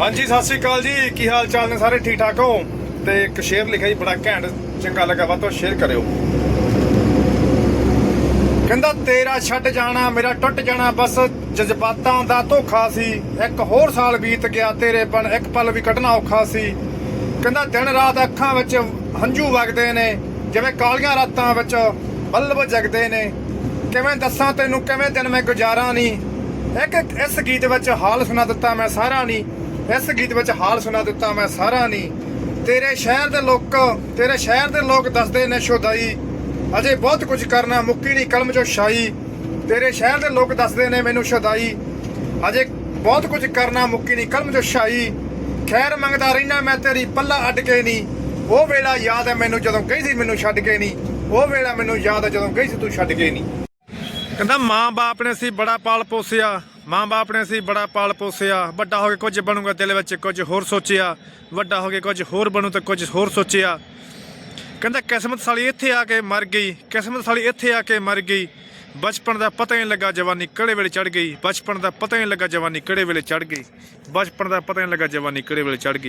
ਹਾਂਜੀ, ਸਤਿ ਸ਼੍ਰੀ ਅਕਾਲ ਜੀ। ਕੀ ਹਾਲ ਚਾਲ ਨੇ ਸਾਰੇ? ਠੀਕ ਠਾਕ ਹੋ? ਤੇ ਇੱਕ ਸ਼ੇਰ ਲਿਖਿਆ ਜੀ, ਬੜਾ ਘੈਂਟ, ਚੰਗਾ ਲੱਗਾ। ਵਾ ਤਾਂ ਸ਼ੇਅਰ ਕਰਿਓ। ਕਹਿੰਦਾ, ਤੇਰਾ ਛੱਡ ਜਾਣਾ, ਮੇਰਾ ਟੁੱਟ ਜਾਣਾ, ਬਸ ਜਜ਼ਬਾਤਾਂ ਦਾ ਧੋਖਾ ਸੀ। ਇੱਕ ਹੋਰ ਸਾਲ ਬੀਤ ਗਿਆ, ਤੇਰੇ ਬਣ ਇੱਕ ਪਲ ਵੀ ਕੱਢਣਾ ਔਖਾ ਸੀ। ਕਹਿੰਦਾ, ਦਿਨ ਰਾਤ ਅੱਖਾਂ ਵਿੱਚ ਹੰਝੂ ਵਗਦੇ ਨੇ, ਜਿਵੇਂ ਕਾਲੀਆਂ ਰਾਤਾਂ ਵਿੱਚ ਬਲਬ ਜਗਦੇ ਨੇ। ਕਿਵੇਂ ਦੱਸਾਂ ਤੈਨੂੰ, ਕਿਵੇਂ ਦਿਨ ਮੈਂ ਗੁਜ਼ਾਰਾਂ ਨਹੀਂ ਇੱਕ ਇਸ ਗੀਤ ਵਿੱਚ ਹਾਲ ਸੁਣਾ ਦਿੱਤਾ ਮੈਂ ਸਾਰਾ ਨਹੀਂ ਇਸ ਗੀਤ ਵਿੱਚ ਹਾਲ ਸੁਣਾ ਦਿੱਤਾ ਮੈਂ ਸਾਰਾ ਨਹੀਂ ਤੇਰੇ ਸ਼ਹਿਰ ਦੇ ਲੋਕ, ਤੇਰੇ ਸ਼ਹਿਰ ਦੇ ਲੋਕ ਦੱਸਦੇ ਨੇ ਸ਼ੁਦਾਈ ਅਜੇ ਬਹੁਤ ਕੁਝ ਕਰਨਾ, ਮੁੱਕੀ ਦੀ ਕਲਮ ਚੋਂ ਸ਼ਾਈ ਤੇਰੇ ਸ਼ਹਿਰ ਦੇ ਲੋਕ ਦੱਸਦੇ ਨੇ ਮੈਨੂੰ ਸ਼ੁਦਾਈ ਅਜੇ ਬਹੁਤ ਕੁਝ ਕਰਨਾ, ਮੁੱਕੀ ਦੀ ਕਲਮ ਚੋਂ ਸ਼ਾਈ ਖੈਰ ਮੰਗਦਾ ਰਹਿਣਾ ਮੈਂ ਤੇਰੀ, ਪੱਲਾ ਅੱਡ ਕੇ ਨਹੀਂ ਉਹ ਵੇਲਾ ਯਾਦ ਹੈ ਮੈਨੂੰ ਜਦੋਂ ਗਈ ਸੀ, ਮੈਨੂੰ ਛੱਡ ਕੇ ਨਹੀਂ ਉਹ ਵੇਲਾ ਮੈਨੂੰ ਯਾਦ ਹੈ ਜਦੋਂ ਗਈ ਸੀ, ਤੂੰ ਛੱਡ ਕੇ ਨਹੀਂ ਕਹਿੰਦਾ ਮਾਂ ਬਾਪ ਨੇ ਸੀ ਬੜਾ ਪਾਲ ਪੋਸਿਆ। ਮਾਂ ਬਾਪ ਨੇ ਅਸੀਂ ਬੜਾ ਪਾਲ ਪੋਸਿਆ, ਵੱਡਾ ਹੋ ਕੇ ਕੁਝ ਬਣੂਗਾ ਦਿਲ ਵਿੱਚ, ਕੁਝ ਹੋਰ ਸੋਚਿਆ, ਵੱਡਾ ਹੋ ਕੇ ਕੁਝ ਹੋਰ ਬਣੂ ਤਾਂ ਕੁਝ ਹੋਰ ਸੋਚਿਆ। ਕਹਿੰਦਾ ਕਿਸਮਤ ਸਾਲੀ ਇੱਥੇ ਆ ਕੇ ਮਰ ਗਈ, ਕਿਸਮਤ ਸਾਲੀ ਇੱਥੇ ਆ ਕੇ ਮਰ ਗਈ। ਬਚਪਨ ਦਾ ਪਤਾ ਹੀ ਨਹੀਂ ਲੱਗਾ ਜਵਾਨੀ ਕਿਹੜੇ ਵੇਲੇ ਚੜ ਗਈ, ਬਚਪਨ ਦਾ ਪਤਾ ਹੀ ਨਹੀਂ ਲੱਗਾ ਜਵਾਨੀ ਕਿਹੜੇ ਵੇਲੇ ਚੜ ਗਈ। ਬਚਪਨ ਦਾ ਪਤਾ ਹੀ ਨਹੀਂ ਲੱਗਾ ਜਵਾਨੀ ਕਿਹੜੇ ਵੇਲੇ ਚੜ ਗਈ।